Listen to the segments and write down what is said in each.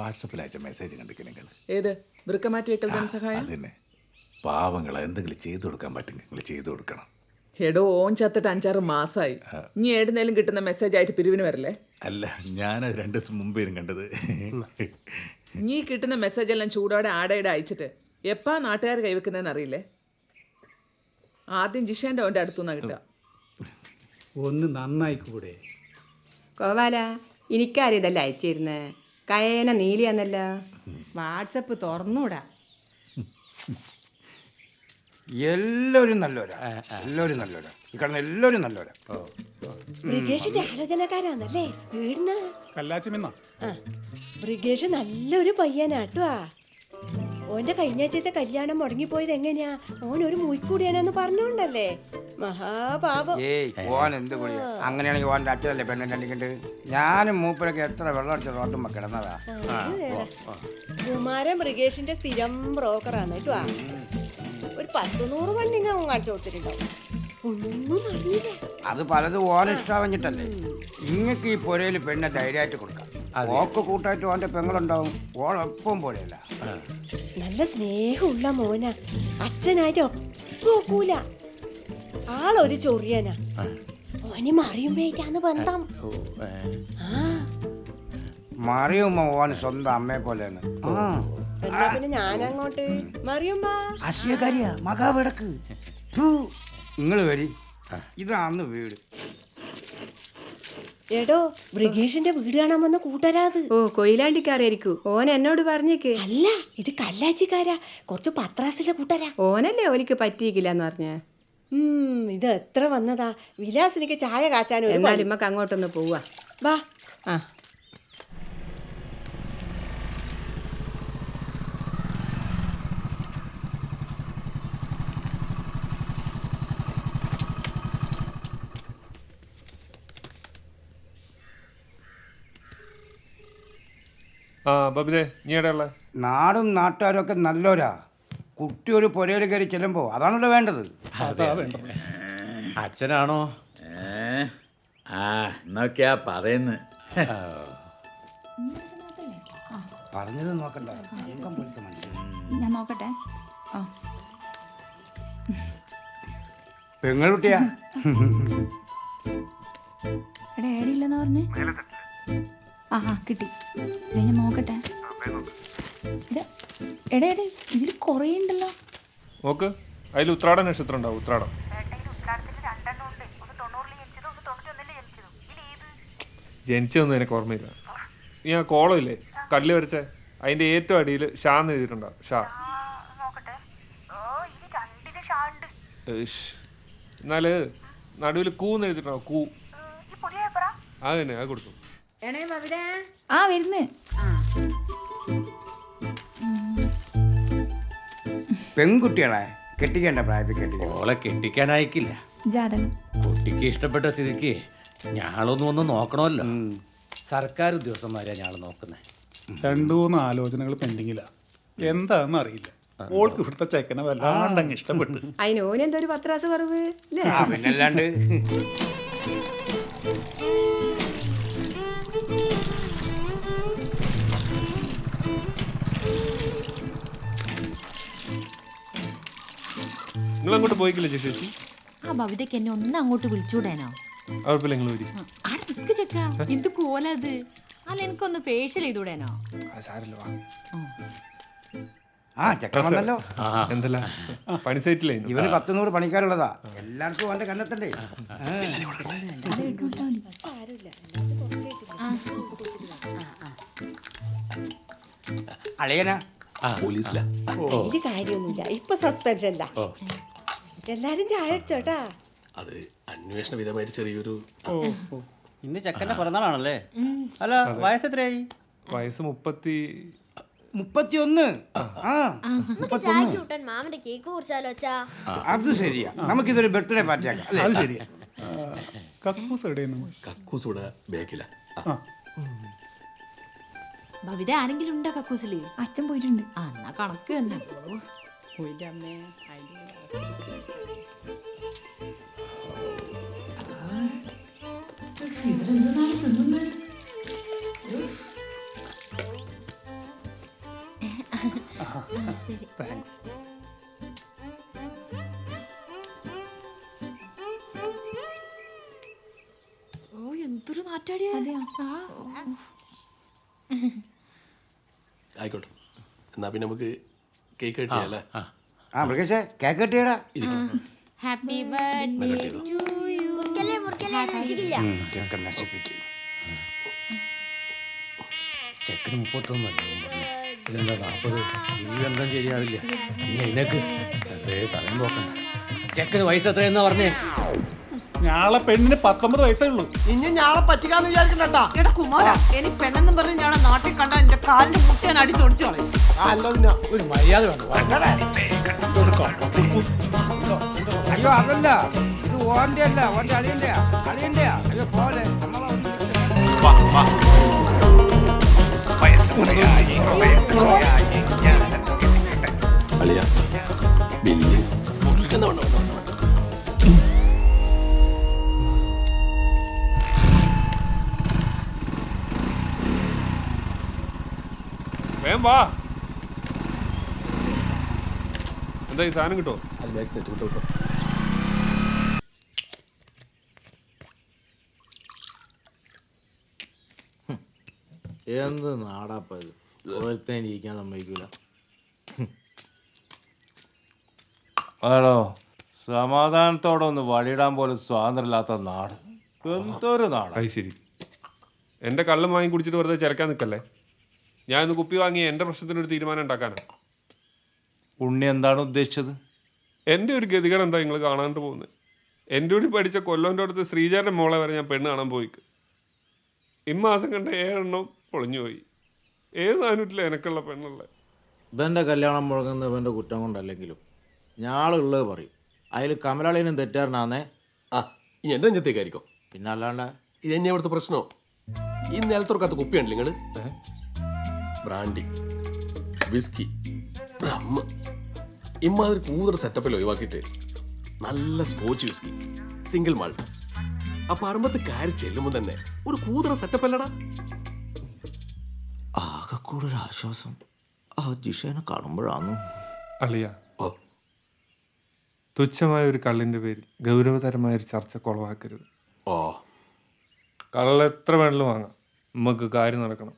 വാട്സപ്പിൽ അയച്ച മെസ്സേജ് കണ്ടിക്ക് നിങ്ങൾ ഏത്? വൃക്കമാറ്റി വെക്കൽ ധനസഹായം അതന്നെ. പാവങ്ങൾ എന്തെങ്കിലും ചെയ്തു കൊടുക്കാൻ പറ്റുമെങ്കിൽ നിങ്ങൾ ചെയ്തു കൊടുക്കണം. എടോ ഓൻ ചത്തിട്ട് അഞ്ചാറ് മാസമായി ഇനി ഏടുന്നേലും കിട്ടുന്ന മെസ്സേജ് ആയിട്ട് പിരിവിന് വരല്ലേ? അല്ല ഞാൻ രണ്ട് ദിവസം മുമ്പേനും കണ്ടത്. നീ കിട്ടുന്ന മെസ്സേജ് എല്ലാം ചൂടോടെ ആടയുടെ അയച്ചിട്ട് എപ്പാ നാട്ടുകാർ കൈവെക്കുന്നതെന്ന് അറിയില്ലേ? ആദ്യം ജിഷേന്റെ ഓന്റെ അടുത്തുനിന്നാ കിട്ടുക. ഒന്ന് നന്നായിക്കൂടെ? കോവാല എനിക്കാരിതല്ല അയച്ചിരുന്നേ? കയേന നീലിയാന്നല്ല വാട്സപ്പ് തുറന്നൂടാ. എല്ലാവരും നല്ലവരാ. എല്ലാവരും നല്ലവരാ. ഈ കാണുന്ന എല്ലാവരും നല്ലവരാ. ബ്രിഗേഷിന്റെ ആലോചനക്കാരാന്നല്ലേ വീടിന്? കല്ലാച്ചിമിന്ന ബ്രിഗേഷ് നല്ലൊരു പയ്യനാട്ടുവാ ഓന്റെ കഴിഞ്ഞാഴ്ചത്തെ കല്യാണം മുടങ്ങിപ്പോയത് എങ്ങനെയാ? ഓൻ ഒരു മൂയിക്കൂടിയാണെന്ന് പറഞ്ഞോണ്ടല്ലേ? മഹാപാപം. ഏയ് ഓൻ എന്ത് കുളി അങ്ങനെയാണെങ്കിൽ ഓന്റെ അച്ഛനല്ലേ പെണ്ണിന്റെ അടിക്കണ്ട് ഞാനും മൂപ്പരൊക്കെ എത്ര വെള്ളം അടിച്ച റോട്ടുമ്പോ കിടന്നതാ. കുമാരൻ ബ്രിഗേഷിന്റെ സ്ഥിരം ബ്രോക്കറാണ് കേട്ടോ. ഒരു പത്ത് നൂറ് വണ്ടിങ്ങ കാണിച്ചു കൊടുത്തിട്ടുണ്ടാവും. ഒന്നും അറിയില്ല. അത് പലതും ഓൻ ഇഷ്ടാവഞ്ഞിട്ടല്ലേ. ഇങ്ങക്ക് ഈ പുരയിൽ പെണ്ണെ ധൈര്യമായിട്ട് കൊടുക്കാം. ഓക്ക് കൂട്ടായിട്ട് ഓന്റെ പെങ്ങളുണ്ടാവും. ഓളൊപ്പം പോലെയല്ല. നല്ല സ്നേഹമുള്ള മോന. അച്ഛനായിട്ട് ഒക്കൂല ആളൊരു ചൊറിയനാ. ഓന് മറിയുമ്പോഴേക്കാന്ന് ബന്ധം. ആ. മറിയുമ്പോ ഓൻ സ്വന്തം അമ്മയെ പോലെയാണ്. എന്നാ പിന്നെ ഞാനങ്ങോട്ട്. മറിയുമ്മ. അശ്വകാരിയാ മകാവിടക്ക് നിങ്ങൾ വരി. ഇതാന്ന് വീട്. എടോ ബ്രിഗേഷിന്റെ വീട് കാണാൻ വന്ന കൂട്ടരാത്. ഓ കൊയിലാണ്ടിക്കാരായിരിക്കും. ഓൻ എന്നോട് പറഞ്ഞേക്ക്. അല്ല ഇത് കല്ലാച്ചിക്കാരാ. കുറച്ച് പത്രാസിലെ കൂട്ടരാ. ഓനല്ലേ ഓലിക്ക് പറ്റിയിക്കില്ലെന്ന് പറഞ്ഞേ. ഉം ഇത് എത്ര വന്നതാ? വിലാസിനിക്ക് ചായ കാച്ചാനും എന്നാൽ ഇമ്മക്ക് അങ്ങോട്ടൊന്ന് പോവാ. വാ. ആ. ആ ബബിതേ നീ എവിടെയുള്ള നാടും നാട്ടുകാരും ഒക്കെ നല്ലവരാ. കുട്ടി ഒരു പുരയിൽ കയറി ചെല്ലുമ്പോൾ അതാണല്ലോ വേണ്ടത്. അച്ഛനാണോ? ഏ ആ എന്നൊക്കെയാ പറയുന്നത് പറഞ്ഞത് നോക്കണ്ട. ഞാൻ നോക്കട്ടെ. പെങ്ങളുട്ടിയാ എടാ ഏടിയില്ലെന്ന് പറഞ്ഞേ? ആ കിട്ടി. ഞാൻ നോക്കട്ടെ. എടാ എടേ ഇതിൽ കുറേ ഉണ്ടല്ലോ. നോക്ക് അതിൽ ഉത്രാട നക്ഷത്രം ഉണ്ടാവും ഉത്രാടം ജനിച്ചതൊന്നും എനിക്ക് ഓർമ്മയില്ല. നീ ആ കോളം ഇല്ലേ? കല്ല് വരച്ച അതിന്റെ ഏറ്റവും അടിയിൽ ഷാ എന്ന് എഴുതിയിട്ടുണ്ടാവും ഷാ. എന്നാൽ നടുവിൽ കൂ എന്ന് എഴുതിട്ടുണ്ടാവും കൂ. അത് തന്നെ അത് കൊടുത്തു. ആ വരുന്നേ. ആ. പെൺകുട്ടികളെ കെട്ടിക്കേണ്ട പ്രായത്തിൽ കെട്ടിക്കണം. ഓളെ കെട്ടിക്കാനായിക്കില്ല ജാതകം. കുട്ടിക്ക് ഇഷ്ടപ്പെട്ട സ്ഥിതിക്ക് ഞാളൊന്നും ഒന്ന് നോക്കണമല്ലോ. സർക്കാർ ഉദ്യോഗസ്ഥന്മാരെ ഞാൾ നോക്കുന്നത് രണ്ടു മൂന്ന് ആലോചനകൾ പെൻഡിങ്ങില്ല എന്താന്ന് അറിയില്ല. ഓൾക്ക് ഇവിടുത്തെ ചെക്കനെ വല്ലാണ്ടങ്ങ് ഇഷ്ടപ്പെട്ടു. അതിന് ഓനെന്തോ ഒരു പത്രാസ് കുറവ് അല്ലേ ആ പിന്നല്ലാണ്ട്. നിങ്ങൾ അങ്ങോട്ട് പോയിക്കില്ല ചേച്ചി ആ ഭവിതയ്ക്ക് എന്നെ ഒന്ന് അങ്ങോട്ട് വിളിച്ചുകൂടാനോ കുഴപ്പമില്ല നിങ്ങൾ വരി. ആടെ നിക്ക് ചെക്ക. എന്ത് കോലത് അല്ല എനിക്കൊന്ന് ഫേഷ്യൽ ചെയ്തൂടേനോ ആ ചെക്കൻ വന്നല്ലോ. എന്തല്ല? പണി സൈറ്റില്ലേ ഇവന് പത്ത് നൂറ് പണിക്കാരുള്ളതാ. എല്ലാവർക്കും അവന്റെ കണ്ണെത്തണ്ടേ അളിയനാ? പോലീസിലാ. ഇത് കാര്യമൊന്നുമില്ല. ഇപ്പൊ സസ്പെൻഷനില്ല എല്ലാരും ചായ അടിച്ചോട്ടാ അത് അന്വേഷണ വിധമായിട്ട് ചെറിയൊരു ഇന്ന് ചെക്കന്റെ പിറന്നാളാണല്ലേ? അല്ല വയസ്സ് എത്രയായി വയസ്സ് മുപ്പത്തി മുപ്പത്തിയൊന്ന്. മാമന്റെ കേക്ക് കുറിച്ചാലോ അത് ശരിയാ. നമുക്കിതൊരു ബർത്ത്ഡേ പാർട്ടി ആക്കാം അല്ലേ? അത് ശരിയാ. കക്കൂസ് എവിടെയാണ് കക്കൂസൂടെ ബാക്കില. ഭവിത ആരെങ്കിലും ഉണ്ടോ കക്കൂസിൽ? അച്ഛൻ പോയിട്ടുണ്ട്. ആ എന്നാ കണക്ക് തന്നെ. ശരി താങ്ക്സ് ഓ എന്തൊരു നാറ്റാടിയാ. ആയിക്കോട്ടെ. എന്നാ പിന്നെ നമുക്ക് കേക്ക് കട്ടിയല്ലേ? ആ മൃഗേഷേ cake കെട്ടിയടാ. Happy birthday to you cake നശിപ്പിക്കും. ചെക്കന് മുപ്പത്തൊന്നല്ലേ? ഇതെന്താ നാൽപ്പത് ഇതെന്താ ശരിയാവില്ല. പിന്നെ ഇതിനക്ക് അതേ സമയം പോക്കണ്ട. ചെക്കന് വയസ്സ് എത്രയെന്നാ പറഞ്ഞേ? ഞാളെ പെണ്ണിന് പത്തൊമ്പത് വയസ്സേ ഉള്ളൂ. ഇനി ഞാളെ പറ്റിക്കാന്ന് വിചാരിക്കണ്ടാ എടാ കുമാര എനിക്ക് പെണ്ണെന്നും പറഞ്ഞ് ഞാൻ നാട്ടിൽ കണ്ട എന്റെ കാലിന്റെ മുട്ട ഞാൻ അടിച്ചോടിച്ചു കളയും. ഒരു മര്യാദ അയ്യോ അതല്ല. ഇത് ഓന്റെ അല്ല ഓന്റെ അളിയന്റെ അളിയന്റെ അയ്യോ പോലെ നമ്മളെ എന്താ ഈ സാധനം കിട്ടോ? എന്ത് നാടാപ്പ ഇത്? ഒരുത്തൻ ഇരിക്കാൻ സമ്മതിക്കൂല. ആണോ സമാധാനത്തോടെ ഒന്ന് വഴിയിടാൻ പോലും സ്വാതന്ത്ര്യമില്ലാത്ത നാട്. എന്തൊരു നാട്. അത് ശരി. എന്റെ കള്ളം വാങ്ങി കുടിച്ചിട്ട് വെറുതെ ചിരക്കാൻ നിൽക്കല്ലേ? ഞാൻ ഇന്ന് കുപ്പി വാങ്ങി എന്റെ പ്രശ്നത്തിനൊരു തീരുമാനം ഉണ്ടാക്കാനാണ് ഉണ്ണി എന്താണ് ഉദ്ദേശിച്ചത്? എന്റെ ഒരു ഗതികേട് എന്താ നിങ്ങൾ കാണാണ്ട് പോകുന്നത് എന്റെ കൂടി പഠിച്ച കൊല്ലോന്റെ അടുത്ത് ശ്രീചാരന്റെ മോളെ വരെ ഞാൻ പെണ്ണ് കാണാൻ പോയിക്ക്. ഇമ്മാസം കണ്ട ഏഴെണ്ണം പൊളിഞ്ഞു പോയി. ഏത് നാനൂറ്റില്ല എനക്കുള്ള പെണ്ണുള്ള? ഇവന്റെ കല്യാണം മുടങ്ങുന്ന ഇവന്റെ കുറ്റം കൊണ്ടല്ലെങ്കിലും ഞാളുള്ളത് പറയും. അതിൽ കമലാളിനും തെറ്റാറിനാന്നേ ആ ഇനി എന്റെ അഞ്ചത്തേക്കായിരിക്കും പിന്നെ അല്ലാണ്ട്? ഇത് തന്നെ ഇവിടുത്തെ പ്രശ്നമോ? ഈ നിലത്തുറക്കാത്ത കുപ്പിയാണ് നിങ്ങൾ ബ്രാൻഡി. വിസ്കി. ബ്രഹ്മ ഇമാതിരി കൂതറ സെറ്റപ്പിൽ ഒഴിവാക്കിയിട്ട് നല്ല സ്കോച്ച് വിസ്കി സിംഗിൾ മാൾട്ട് അപ്പൊ അറുമ്പത്ത് കയറി ചെല്ലുമ്പോൾ തന്നെ ഒരു കൂതറ സെറ്റപ്പ് അല്ലടാ. ആകെ കൂടുതൽ ആശ്വാസം. ആ ജിഷേനെ കാണുമ്പോഴാണ്. അളിയ. ഓ. തുച്ഛമായ ഒരു കള്ളിന്റെ പേരിൽ ഗൗരവതരമായ ഒരു ചർച്ച കുളവാക്കരുത്. ഓ. കള്ള എത്ര വേണമെങ്കിലും വാങ്ങാം. നമുക്ക് കാര്യം നടക്കണം.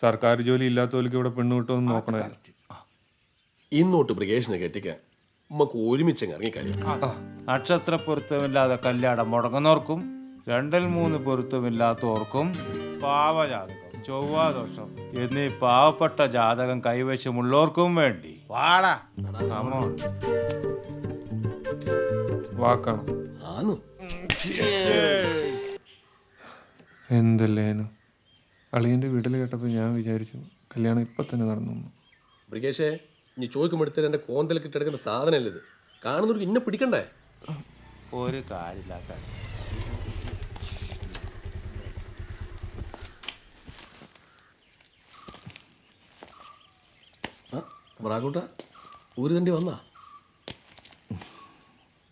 സർക്കാർ ജോലി ഇല്ലാത്തവർക്ക് ഇവിടെ പെണ്ണുകിട്ടുമെന്ന് കിട്ടുമെന്ന് നോക്കണമല്ലോ ഇന്നോട്ട് ബ്രിഗേഷനെ കെട്ടിക്കാൻ നമുക്ക് ഒരുമിച്ച് ഇറങ്ങി കഴിയും നക്ഷത്ര പൊരുത്തമില്ലാതെ കല്യാണം മുടങ്ങുന്നവർക്കും രണ്ടിൽ മൂന്ന് പൊരുത്തമില്ലാത്തവർക്കും പാവജാതകം ചൊവ്വാദോഷം എന്നീ പാവപ്പെട്ട ജാതകം കൈവശമുള്ളവർക്കും വേണ്ടി. വാടാ. On. ആന്നു. എന്തല്ലേനു അളിയന്റെ വീട്ടിൽ കേട്ടപ്പോൾ ഞാൻ വിചാരിച്ചു കല്യാണം ഇപ്പൊ തന്നെ നടന്നു. ബ്രിഗേഷേ ഇനി ചോദിക്കുമ്പോഴത്തേന് എന്റെ കോന്തൽ കിട്ടിയെടുക്കുന്ന സാധനമല്ല ഇത്? കാണുന്നവർക്ക് ഇന്നെ പിടിക്കണ്ടേ? ഒരു കാര്യമില്ലാത്ത ൂട്ട ബ്രാക്കൂട്ട ഒരു തണ്ടി വന്നാ?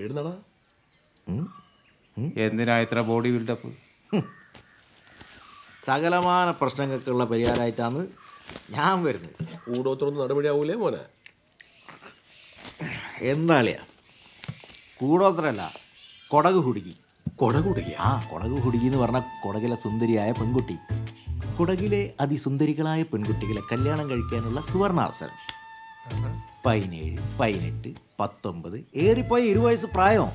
എഴുന്നടാ. എന്തിനാ ഇത്ര ബോഡി ബിൽഡപ്പ് സകലമായ പ്രശ്നങ്ങൾക്കുള്ള പരിഹാരമായിട്ടാണ് ഞാൻ വരുന്നത്. കൂടോത്തൊന്നും നടപടിയാവൂലേ മോനെ? എന്താളിയാ കൂടോത്രല്ല കൊടക് ഹുടുക്കി കൊട കുടുങ്ങിയ ആ കൊടക് ഹുടുക്കി എന്ന് പറഞ്ഞാൽ കൊടകിലെ സുന്ദരിയായ പെൺകുട്ടി. കുടകിലെ അതിസുന്ദരികളായ പെൺകുട്ടികളെ കല്യാണം കഴിക്കാനുള്ള സുവർണാവസരം. പതിനേഴ് പതിനെട്ട് പത്തൊമ്പത് ഏറിപ്പോയി ഇരു വയസ്സ് പ്രായം.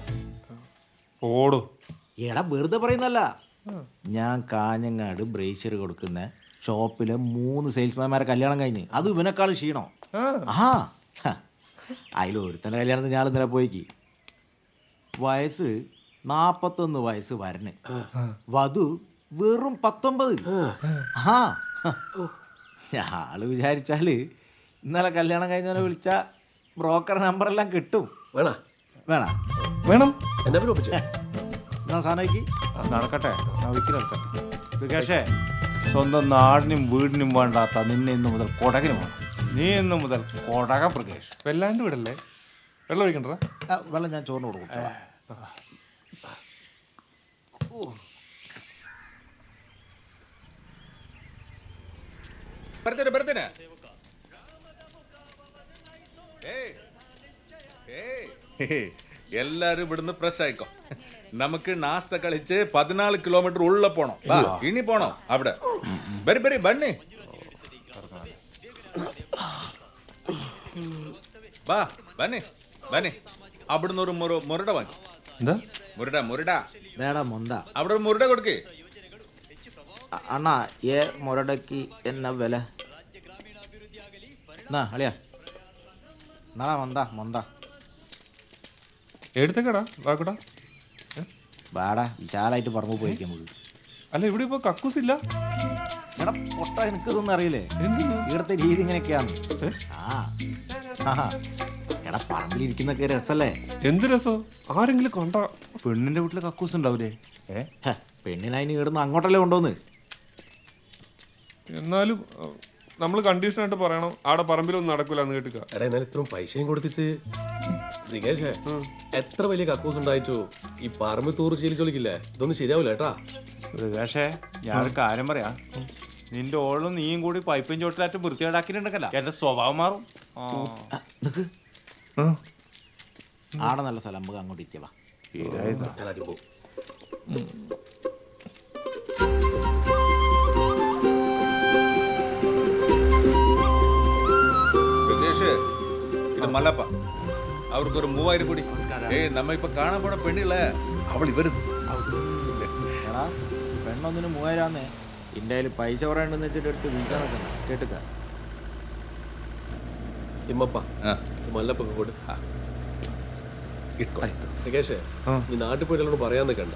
ഓടോ. എടാ വെറുതെ പറയുന്നല്ല ഞാൻ കാഞ്ഞങ്ങാട് ബ്രേഷ്യർ കൊടുക്കുന്ന ഷോപ്പിലെ മൂന്ന് സെയിൽസ്മാൻമാരെ കല്യാണം കഴിഞ്ഞ്. അത് ഇവനെക്കാളും ക്ഷീണോ. ആ. അതിൽ ഒരുത്തന്റെ കല്യാണത്തിന് ഞാൻ ഇന്നലെ പോയിക്ക്. വയസ്സ് നാപ്പത്തൊന്ന് വയസ്സ് വരണ് വധു വെറും പത്തൊമ്പത്. ആ. ആൾ വിചാരിച്ചാൽ ഇന്നലെ കല്യാണം കഴിഞ്ഞവനെ വിളിച്ച ബ്രോക്കർ നമ്പറെല്ലാം കിട്ടും. വേണ? വേണ? വേണം. എന്നാ എന്നാ സാധനക്ക് നടക്കട്ടെ. നവിക്ക് നടക്കട്ടെ. വികാഷേ സ്വന്തം നാടിനും വീടിനും വേണ്ടാത്ത നിന്നെ ഇന്നു മുതൽ കൊടകിനുമാണ് വേണം നീ ഇന്ന് മുതൽ കൊടക പ്രകേഷ്. വല്ലാണ്ട് വിടല്ലേ? വെള്ളം ഒഴിക്കണ്ടടാ. വെള്ളം ഞാൻ ചോറിന് കൊടുക്കും. എല്ലാരും ഇവിടുന്ന് ഫ്രഷ് ആയിക്കോ. നമുക്ക് നാസ്ത കളിച്ച് പതിനാല് കിലോമീറ്റർ ഉള്ള പോണം. ഇനി പോണോ അവിടെ. ബരി ബരി ബണ്ണി. വാ ബണ്ണി ബണ്ണി അവിടുന്ന് ഒരു മുര മുരട വാങ്ങി. എന്താ? മുരട മുരട. വേടാ മൊന്ത. അവിടെ ഒരു മുരട കൊടുക്കേ. അ- അണ്ണാ ഏ മുരടക്ക് എന്നാ വില? എന്നാ അളിയാ. എന്നാ മൊന്ത മൊന്ത. എടുത്തേക്കടാ വാക്കടാ വാടാ വിശാലായിട്ട് പറമ്പ് പോയിരിക്കാം നമുക്ക് അല്ല ഇവിടെ ഇപ്പൊ കക്കൂസില്ല എടാ പൊട്ട എനിക്കിതൊന്നും അറിയില്ലേ? ഇവിടുത്തെ രീതി ഇങ്ങനെയൊക്കെയാണ്. ആ. ആഹാ. എടാ പറമ്പിലിരിക്കുന്നൊക്കെ രസല്ലേ? എന്ത് രസോ? ആരെങ്കിലും കണ്ട? പെണ്ണിന്റെ വീട്ടിൽ കക്കൂസ് ഉണ്ടാവൂലേ? ഏ? ഹ, പെണ്ണിനതിന് അങ്ങോട്ടല്ലേ കൊണ്ടോന്ന് എന്നാലും നമ്മൾ കണ്ടീഷൻ ആയിട്ട് പറയണം. ആടെ പറമ്പിലൊന്നും നടക്കൂല എന്ന് കേട്ടുക എടാ എന്നാൽ ഇത്രയും പൈസയും കൊടുത്തിട്ട് ദികേഷേ എത്ര വലിയ കക്കൂസ് ഉണ്ടായിച്ചു ഈ പറമ്പ് തൂറ് ശീലിച്ചോളിക്കില്ലേ? ഇതൊന്നും ശരിയാവില്ല ഏട്ടാ മൃഗേഷേ ഞാനൊരു കാര്യം പറയാം. നിന്റെ ഓളും നീയും കൂടി പൈപ്പും ചോട്ടിലാറ്റും വൃത്തികേടാക്കിയിട്ടുണ്ടല്ല എന്റെ സ്വഭാവം മാറും. ആടെ നല്ല സ്ഥലം. നമുക്ക് അങ്ങോട്ട് ഇരിക്കവാ അവർക്ക് ഒരു മൂവായിരം കൂടി. ഏയ് നമ്മ ഇപ്പൊ കാണാൻ പോണ പെണ്ണില്ലേ? അവൾ ഇവരുത്. എടാ പെണ്ണൊന്നിന് മൂവായിരാന്നേ കയ്യിൽ പൈസ കുറേ ഉണ്ടെന്ന് വെച്ചിട്ട് എടുത്ത് വീഴ്ച നിൽക്കണം കേട്ടുക്ക തിമ്മപ്പ. ആ. മല്ലപ്പൊക്കെ കൊടു. ഇട്ടോ. ദികേഷേ നീ നാട്ടിൽ പോയിട്ട് എന്നോട് പറയാൻ നിൽക്കണ്ട.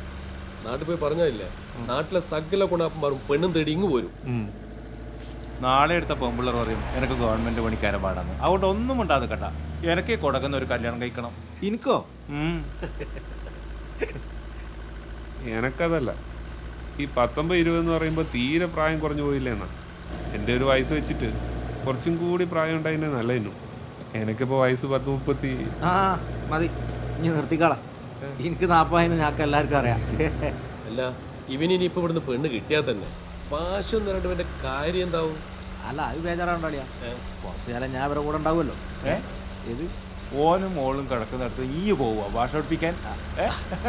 നാട്ടിൽ പോയി പറഞ്ഞായില്ലേ നാട്ടിലെ സകല ഗുണാപ്പന്മാരും പെണ്ണും തേടി ഇങ്ങ് പോരും. നാളെ എടുത്ത പെമ്പിള്ളർ പറയും എനിക്ക് ഗവൺമെന്റ് പണിക്കാരെ പാടാന്ന്. അതുകൊണ്ട് ഒന്നും ഉണ്ടാകുന്ന കേട്ടാ. എനിക്ക് കൊടുക്കുന്ന ഒരു കല്യാണം കഴിക്കണം. എനിക്കോ ഉം. എനക്കതല്ല. ഈ പത്തൊമ്പത് ഇരുപത് എന്ന് പറയുമ്പോൾ തീരെ പ്രായം കുറഞ്ഞു പോയില്ലേന്നാ എന്റെ ഒരു വയസ്സ് വെച്ചിട്ട് കുറച്ചും കൂടി പ്രായം ഉണ്ടായിരുന്നെ നല്ലതിനു എനിക്കിപ്പോൾ വയസ്സ് പത്ത് മുപ്പത്തി ആ മതി. ഇനി നിർത്തിക്കളാ. എനിക്ക് നാപ്പായെന്ന് ഞങ്ങൾക്ക് എല്ലാവർക്കും അറിയാം. അല്ല ഇവനിനി ഇപ്പൊ ഇവിടുന്ന് പെണ്ണ് കിട്ടിയാൽ തന്നെ. പാശം നിരണ്ടവന്റെ കാര്യം എന്താവും? അല്ല അത് ബേജാറാണ്ടോളിയാ കുറച്ച് കാലം ഞാൻ ഇവരെ കൂടെ ഉണ്ടാവുമല്ലോ. ഏ? ഇത് ഓനും മോളും കിടക്കുന്നിടത്ത് ഈ പോവുക. ഭാഷ പഠിപ്പിക്കാൻ?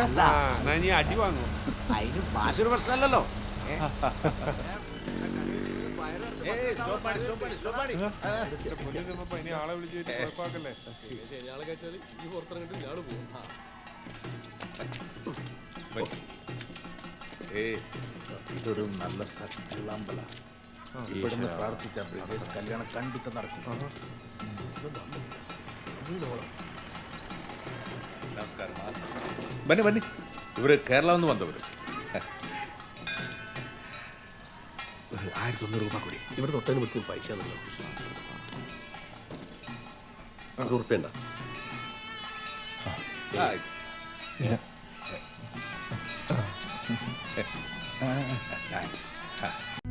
അല്ല. എന്നാ നീ അടി വാങ്ങും അതിന് ഭാഷ ഒരു പ്രശ്നമല്ലല്ലോ. ആളെ കുഴപ്പമാക്കല്ലേ ഈ പുറത്തിറങ്ങിട്ട് പോകും. ഇതൊരു നല്ല സത്യമുള്ള അമ്പല. ഇവിടുന്ന് പ്രാർത്ഥിച്ച കല്യാണം കണ്ടിട്ട് നടക്കും. നമസ്കാരം ബന്നി ബന്നി. ഇവർ കേരള നിന്ന് വന്നവര്. ഒരു ആയിരത്തി ഒന്ന് രൂപ കൂടി. ഇവിടെ തൊട്ടതിന് പറ്റിയ പൈസ ഒരു ഉറുപ്പ്യ ഉണ്ടോ? താങ്ക്സ്